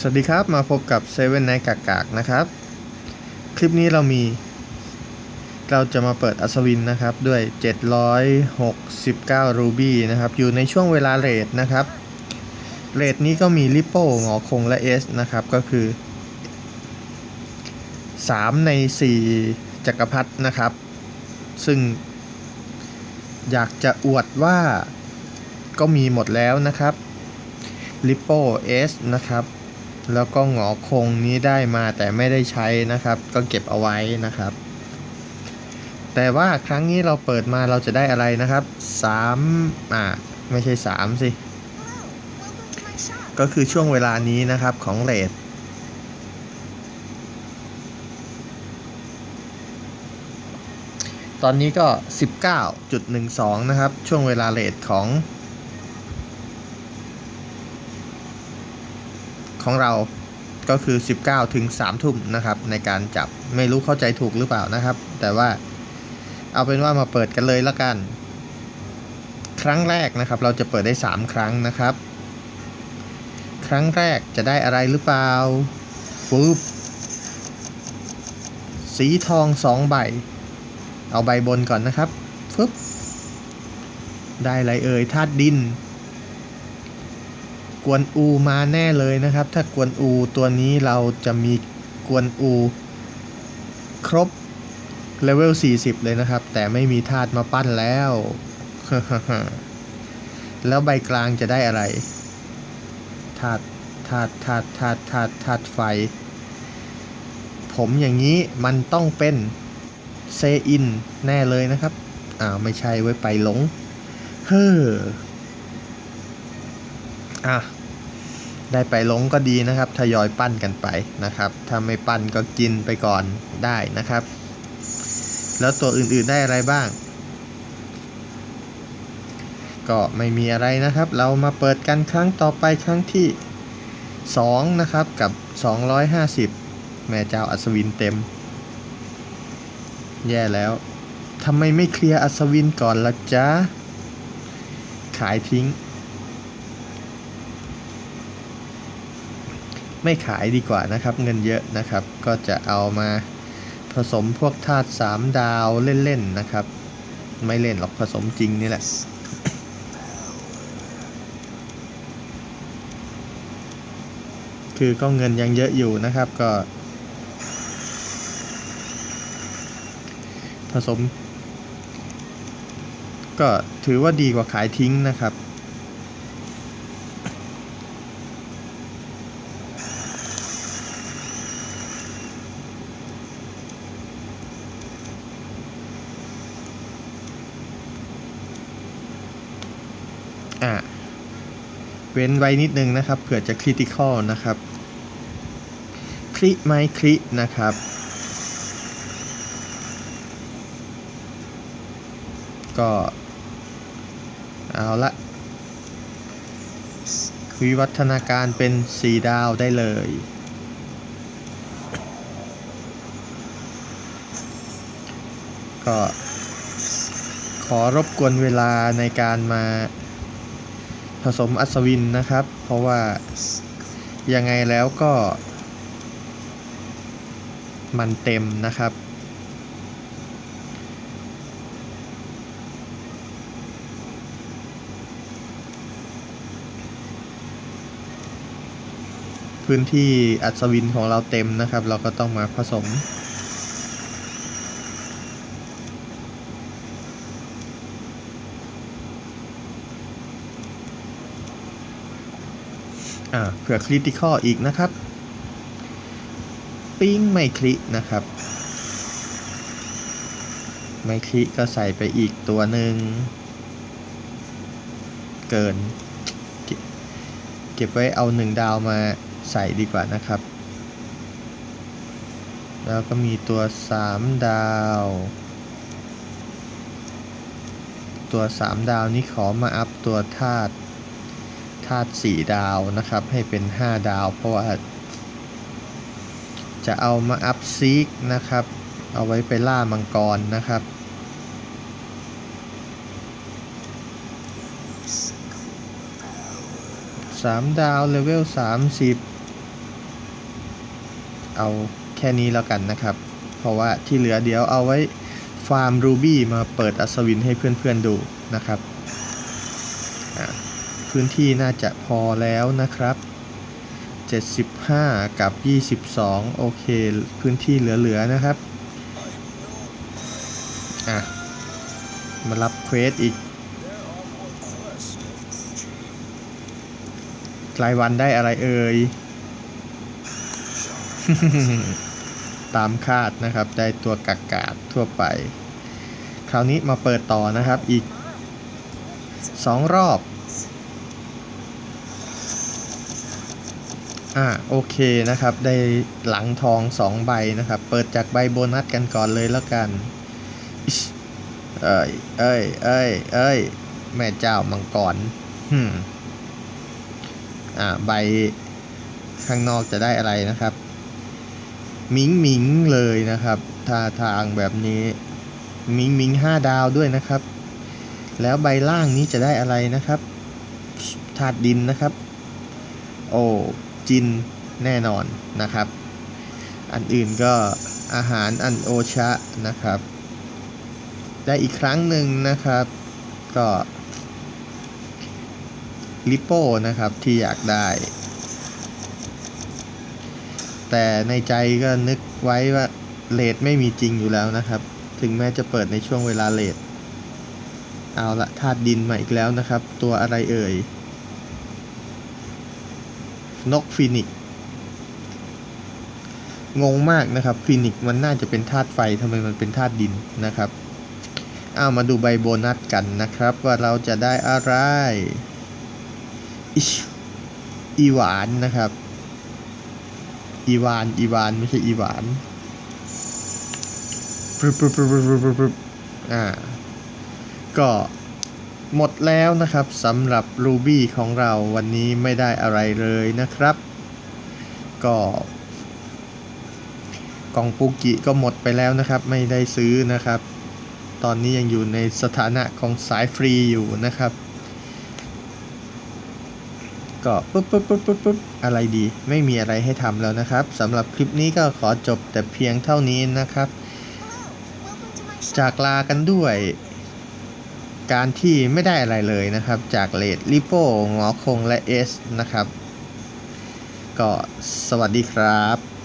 สวัสดีครับ มาพบกับ7 n Night กากๆนะครับ คลิปนี้เรามี เราจะมาเปิดอัศวินนะครับ ด้วย 769 รูบี้นะครับ อยู่ในช่วงเวลาเรทนะครับ เรทนี้ก็มีลิปโป้งอคงและ S นะครับ ก็คือ 3 ใน 4 จักรพรรดินะครับ ซึ่ง อยากจะอวดว่าก็มีหมดแล้วนะครับลิปโป้ S นะครับ แล้วก็หงอคงนี้ได้มาแต่ไม่ได้ใช้นะครับ ก็เก็บเอาไว้นะครับ แต่ว่าครั้งนี้เราเปิดมาเราจะได้อะไรนะครับ3อ่าไม่ใช่ 3 สิ ก็คือช่วงเวลานี้นะครับของเลทตอนนี้ก็ 19.12 นะครับ ช่วงเวลาเลทของ ของเราก็คือ 19ถึง3ทุ่มนะครับในการจับไม่รู้เข้าใจถูกหรือเปล่านะครับ แต่ว่าเอาเป็นว่ามาเปิดกันเลยละกัน ครั้งแรกนะครับ เราจะเปิดได้ 3 ครั้งนะครับ ครั้งแรกจะได้อะไรหรือเปล่าฟูบสีทอง 2 ใบ เอาใบบนก่อนนะครับฟึบได้อะไรเอ่ยธาตุดิน กวนอูมาแน่เลยนะครับ ถ้ากวนอูตัวนี้เราจะมีกวนอู ครบเลเวล 40 เลยนะครับ แต่ไม่มีธาตุมาปั้นแล้ว แล้วใบกลางจะได้อะไรธาตุธาตุธาตุธาตุธาตุธาตุไฟ ผมอย่างนี้มันต้องเป็นเซอินแน่เลยนะครับอ้าไม่ใช่ไว้ไปหลง เฮ้อ อะได้ไปลงก็ดีนะครับ ทยอยปั้นกันไปนะครับ ถ้าไม่ปั้นก็กินไปก่อนได้นะครับ แล้วตัวอื่นๆได้อะไรบ้าง ก็ไม่มีอะไรนะครับ เรามาเปิดกันครั้งต่อไปครั้งที่ 2 นะครับกับ 250 แม่เจ้าอัศวินเต็ม แย่แล้วทำไมไม่เคลียร์อัศวินก่อนละจ๊ะ ขายทิ้ง ไม่ขายดีกว่านะครับ เงินเยอะนะครับ ก็จะเอามาผสมพวกธาตุสามดาวเล่นๆนะครับ ไม่เล่นหรอกผสมจริงนี่แหละคือก็เงินยังเยอะอยู่นะครับก็ ผสม ก็ถือว่าดีกว่าขายทิ้งนะครับ อะเว้นไว้นิดนึงนะครับเผื่อจะคริติคอลนะครับคลิไหมคลินะครับ ก็เอาละวิวัฒนาการเป็นสีดาวได้เลย ก็ขอรบกวนเวลาในการมา ผสมอัศวินนะครับ เพราะว่ายังไงแล้วก็ มันเต็มนะครับ พื้นที่อัศวินของเราเต็มนะครับ เราก็ต้องมาผสม อ่าเผื่อคริติคออีกนะครับ ปิ้งไม่คลินะครับ ไม่คลิก็ใส่ไปอีกตัวหนึ่ง เกินเก็บเก็บไว้เอาหนึ่งดาวมาใส่ดีกว่านะครับ แล้วก็มีตัวสามดาว ตัวสามดาวนี้ขอมาอัพตัวธาตุ ธาตุสี่ดาวนะครับ ให้เป็น 5 ดาว เพราะว่า จะเอามาอัพซีกนะครับ เอาไว้ไปล่ามังกรนะครับสามดาวเลเวลสามสิบเอาแค่นี้แล้วกันนะครับ เพราะว่าที่เหลือเดี๋ยวเอาไว้ฟาร์มรูบี้มาเปิดอัศวินให้เพื่อนๆดูนะครับ อะ พื้นที่น่าจะพอแล้วนะครับ 75 กับ 22 โอเค พื้นที่เหลือ ๆ นะครับ อะ มารับเควสอีก รายวันได้อะไรเอ่ย ตามคาดนะครับ ได้ตัวกากาดทั่วไป คราวนี้มาเปิดต่อนะครับอีก 2 รอบ อ่าโอเคนะครับ ได้หลังทอง2ใบนะครับ เปิดจากใบโบนัสกันก่อนเลยแล้วกันเอ้ยเอ้ยเอ้ยเอ้ยแม่เจ้ามังกรฮึมอ่าใบข้างนอกจะได้อะไรนะครับ มิงมิงเลยนะครับท่าทางแบบนี้ มิงมิงห้าดาวด้วยนะครับ แล้วใบล่างนี้จะได้อะไรนะครับธาตุดินนะครับ โอ้ จินแน่นอนนะครับ อันอื่นก็อาหารอันโอชะนะครับ ได้อีกครั้งหนึ่งนะครับ ก็ลิโป้นะครับที่อยากได้ แต่ในใจก็นึกไว้ว่าเลทไม่มีจริงอยู่แล้วนะครับ ถึงแม้จะเปิดในช่วงเวลาเลทเอาละธาตุดินมาอีกแล้วนะครับ ตัวอะไรเอ่ย นกฟินิกงงมากนะครับฟินิกมันน่าจะเป็นธาตุไฟทำไมมันเป็นธาตุดินนะครับเอามาดูใบโบนัสกันนะครับ ว่าเราจะได้อะไรอิชอีหวานนะครับ อีวาน อีวานไม่ใช่อีหวานปึ๊บปึ๊บปึ๊บปึ๊บปึ๊บปึ๊บอ่า ก็ หมดแล้วนะครับสำหรับรูบี้ของเราวันนี้ไม่ได้อะไรเลยนะครับ ก็กล่องปูกิก็หมดไปแล้วนะครับ ไม่ได้ซื้อนะครับ ตอนนี้ยังอยู่ในสถานะของสายฟรีอยู่นะครับ ก็ปุ๊บปุ๊บปุ๊บปุ๊บปุ๊บอะไรดี ไม่มีอะไรให้ทำแล้วนะครับสำหรับคลิปนี้ก็ขอจบแต่เพียงเท่านี้นะครับ จากลากันด้วย การที่ไม่ได้อะไรเลยนะครับ จากเลดลิโป้งอคงและเอสนะครับ ก็สวัสดีครับ